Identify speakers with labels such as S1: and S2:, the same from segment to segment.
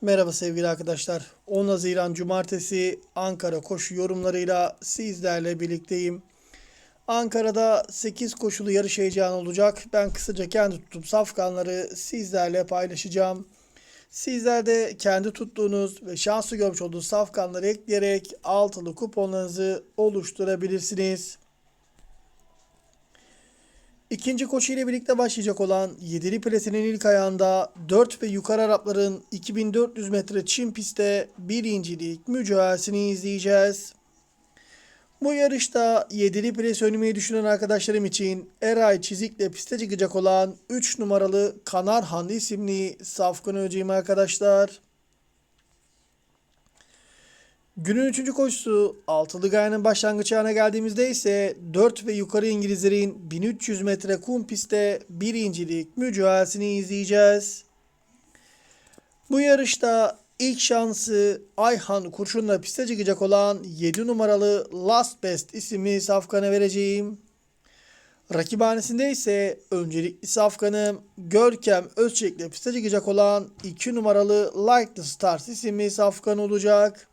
S1: Merhaba sevgili arkadaşlar. 10 Haziran Cumartesi Ankara koşu yorumlarıyla sizlerle birlikteyim. Ankara'da 8 koşulu yarış heyecanı olacak. Ben kısaca kendi tuttuğum safkanları sizlerle paylaşacağım. Sizler de kendi tuttuğunuz ve şanslı görmüş olduğunuz safkanları ekleyerek altılı kuponlarınızı oluşturabilirsiniz. İkinci koşu ile birlikte başlayacak olan Yedili Plesi'nin ilk ayağında 4 ve yukarı Arapların 2400 metre çim pistte birincilik mücadelesini izleyeceğiz. Bu yarışta Yedili Plesi oynamayı düşünen arkadaşlarım için Eray Çizik'le piste çıkacak olan 3 numaralı Kanarhan isimli safkan öceyim arkadaşlar. Günün üçüncü koşusu altılı gayanın başlangıç anına geldiğimizde ise 4 ve yukarı İngilizlerin 1300 metre kum pistte birincilik mücadelesini izleyeceğiz. Bu yarışta ilk şansı Ayhan Kurşun'la piste çıkacak olan 7 numaralı Last Best isimli safkana vereceğim. Rakibhanesinde ise öncelikli safkanım Görkem Özçelik'le piste çıkacak olan 2 numaralı Like the Stars isimli safkan olacak.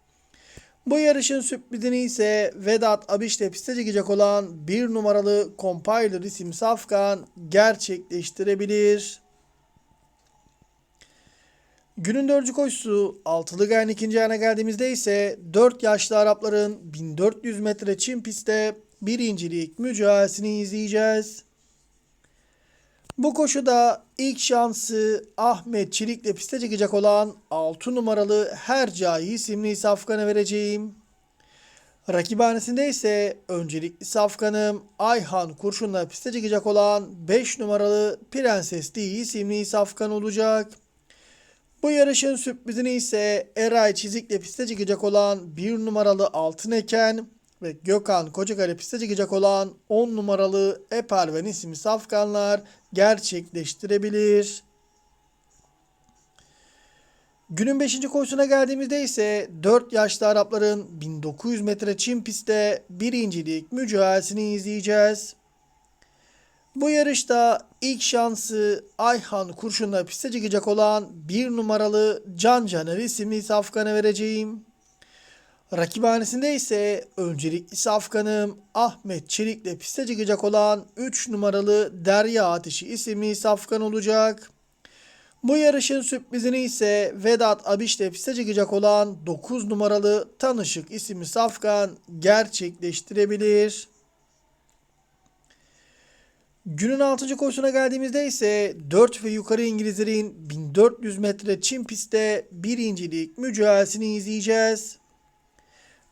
S1: Bu yarışın sürprizini ise Vedat Abiş'le piste çıkacak olan bir numaralı Compiler isim Safkan gerçekleştirebilir. Günün dördüncü koşusu altılı gayen ikinci ayağına geldiğimizde ise 4 yaşlı Arapların 1400 metre çim pistte birincilik mücadelesini izleyeceğiz. Bu koşuda ilk şansı Ahmet Çelik'le piste çıkacak olan 6 numaralı Hercai isimli safkanı vereceğim. Rakibhanesinde ise öncelikli safkanım Ayhan Kurşun'la piste çıkacak olan 5 numaralı Prenses D isimli safkan olacak. Bu yarışın sürprizini ise Eray Çizik'le piste çıkacak olan 1 numaralı Altın Eken ve Gökhan Kocakale piste çıkacak olan 10 numaralı Eperven isimli safkanlar gerçekleştirebilir. Günün 5. koşusuna geldiğimizde ise 4 yaşlı Arapların 1900 metre çim pistte birincilik mücadelesini izleyeceğiz. Bu yarışta ilk şansı Ayhan Kurşun'la piste çıkacak olan 1 numaralı Can Caner isimli safkana vereceğim. Rakibhanesinde ise öncelikli safkanım Ahmet Çelik'le piste çıkacak olan 3 numaralı Derya Ateşi isimli safkan olacak. Bu yarışın sürprizini ise Vedat Abiş'le piste çıkacak olan 9 numaralı Tanışık isimli safkan gerçekleştirebilir. Günün 6. koşusuna geldiğimizde ise 4 ve yukarı İngilizlerin 1400 metre çim pistte birincilik mücadelesini izleyeceğiz.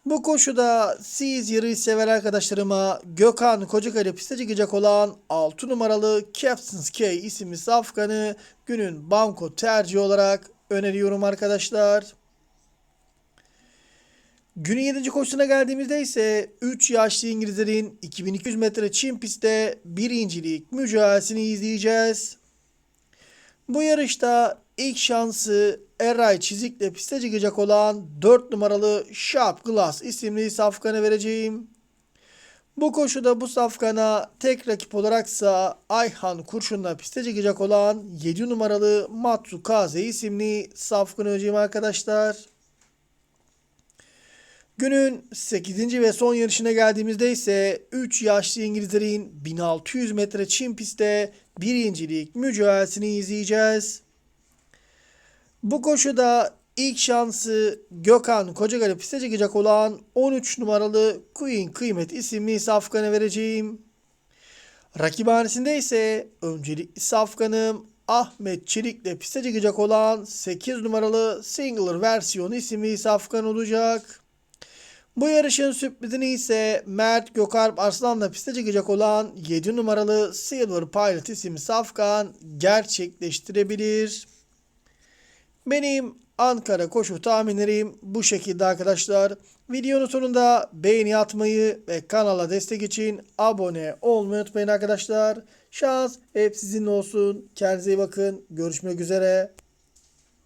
S1: Bu koşuda siz yarış sever arkadaşlarıma Gökhan Kocakale piste çıkacak olan 6 numaralı Captain's K isimli safkanı günün banko tercihi olarak öneriyorum arkadaşlar. Günün 7. koşusuna geldiğimizde ise 3 yaşlı İngilizlerin 2200 metre çim pistte birincilik mücadelesini izleyeceğiz. Bu yarışta ilk şansı Eray Çizik'le piste çıkacak olan 4 numaralı Sharp Glass isimli safkanı vereceğim. Bu koşuda bu safkana tek rakip olaraksa Ayhan Kurşun'la piste çıkacak olan 7 numaralı Matsukaze isimli safkanı vereceğim arkadaşlar. Günün 8. ve son yarışına geldiğimizde ise 3 yaşlı İngilizlerin 1600 metre çim pistte birincilik mücadelesini izleyeceğiz. Bu koşuda ilk şansı Gökhan Kocagale piste çıkacak olan 13 numaralı Queen Kıymet isimli safkanı vereceğim. Rakibhanesinde ise öncelikli safkanım Ahmet Çelik'le piste çıkacak olan 8 numaralı Singler versiyonu isimli safkan olacak. Bu yarışın sürprizini ise Mert Gökalp Arslan'la piste çıkacak olan 7 numaralı Silver Pilot isimli safkan gerçekleştirebilir. Benim Ankara koşu tahminlerim bu şekilde arkadaşlar. Videonun sonunda beğeni atmayı ve kanala destek için abone olmayı unutmayın arkadaşlar. Şans hep sizinle olsun. Kendinize iyi bakın. Görüşmek üzere.